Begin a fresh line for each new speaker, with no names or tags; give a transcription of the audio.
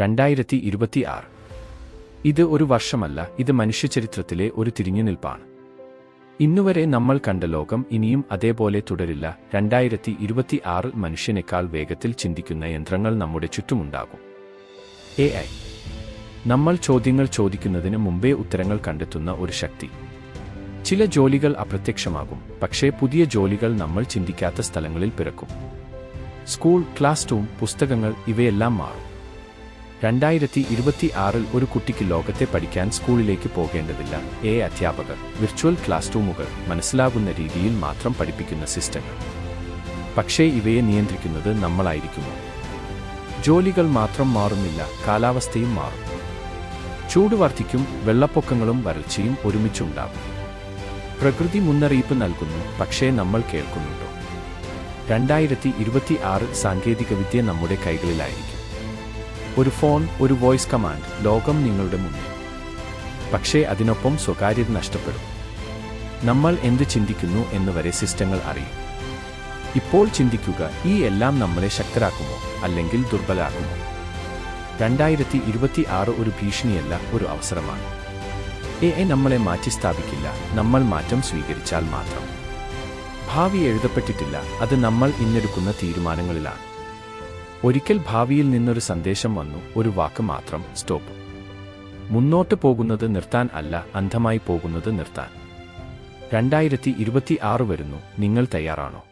രണ്ടായിരത്തി ഇരുപത്തിയാറ് ഇത് ഒരു വർഷമല്ല ഇത് മനുഷ്യചരിത്രത്തിലെ ഒരു തിരിഞ്ഞുനിൽപ്പാണ്. ഇന്നുവരെ നമ്മൾ കണ്ട ലോകം ഇനിയും അതേപോലെ തുടരില്ല. രണ്ടായിരത്തി ഇരുപത്തിയാറ് മനുഷ്യനേക്കാൾ വേഗത്തിൽ ചിന്തിക്കുന്ന യന്ത്രങ്ങൾ നമ്മുടെ ചുറ്റുമുണ്ടാകും. A I. നമ്മൾ ചോദ്യങ്ങൾ ചോദിക്കുന്നതിന് മുമ്പേ ഉത്തരങ്ങൾ കണ്ടെത്തുന്ന ഒരു ശക്തി. ചില ജോലികൾ അപ്രത്യക്ഷമാകും പക്ഷേ പുതിയ ജോലികൾ നമ്മൾ ചിന്തിക്കാത്ത സ്ഥലങ്ങളിൽ പിറക്കും. സ്കൂൾ ക്ലാസ് റൂം പുസ്തകങ്ങൾ ഇവയെല്ലാം മാറും. രണ്ടായിരത്തി ഇരുപത്തി ആറിൽ ഒരു കുട്ടിക്ക് ലോകത്തെ പഠിക്കാൻ സ്കൂളിലേക്ക് പോകേണ്ടതില്ല. എ അധ്യാപകർ വിർച്വൽ ക്ലാസ് റൂമുകൾ മനസ്സിലാകുന്ന രീതിയിൽ മാത്രം പഠിപ്പിക്കുന്ന സിസ്റ്റങ്ങൾ. പക്ഷേ ഇവയെ നിയന്ത്രിക്കുന്നത് നമ്മളായിരിക്കുമോ? ജോലികൾ മാത്രം മാറുന്നില്ല കാലാവസ്ഥയും മാറും. ചൂട് വർദ്ധിക്കും വെള്ളപ്പൊക്കങ്ങളും വരൾച്ചയും ഒരുമിച്ചുണ്ടാകും. പ്രകൃതി മുന്നറിയിപ്പ് നൽകുന്നു പക്ഷേ നമ്മൾ കേൾക്കുന്നുണ്ടോ? രണ്ടായിരത്തി ഇരുപത്തി ആറ് സാങ്കേതികവിദ്യ നമ്മുടെ കൈകളിലായിരിക്കും. ഒരു ഫോൺ ഒരു വോയിസ് കമാൻഡ്. ലോകം നിങ്ങളുടെ മുന്നിൽ. പക്ഷേ അതിനൊപ്പം സ്വകാര്യത നഷ്ടപ്പെടും. നമ്മൾ എന്ത് ചിന്തിക്കുന്നു എന്ന് വരെ സിസ്റ്റങ്ങൾ അറിയും. ഇപ്പോൾ ചിന്തിക്കുക ഈ എല്ലാം നമ്മളെ ശക്തരാക്കുമോ? അല്ലെങ്കിൽ ദുർബലാക്കുമോ? രണ്ടായിരത്തി ഇരുപത്തി ആറ് ഒരു ഭീഷണിയല്ല ഒരു അവസരമാണ്. എ ഐ നമ്മളെ മാറ്റിസ്ഥാപിക്കില്ല നമ്മൾ മാറ്റം സ്വീകരിച്ചാൽ മാത്രം. ഭാവി എഴുതപ്പെട്ടിട്ടില്ല. അത് നമ്മൾ ഇന്നെടുക്കുന്ന തീരുമാനങ്ങളിലാണ്. ഒരിക്കൽ ഭാവിയിൽ നിന്നൊരു സന്ദേശം വന്നു. ഒരു വാക്ക് മാത്രം. സ്റ്റോപ്പ്. മുന്നോട്ട് പോകുന്നത് നിർത്താൻ അല്ല അന്ധമായി പോകുന്നത് നിർത്താൻ. രണ്ടായിരത്തി ഇരുപത്തി ആറ് വരുന്നു. നിങ്ങൾ തയ്യാറാണോ?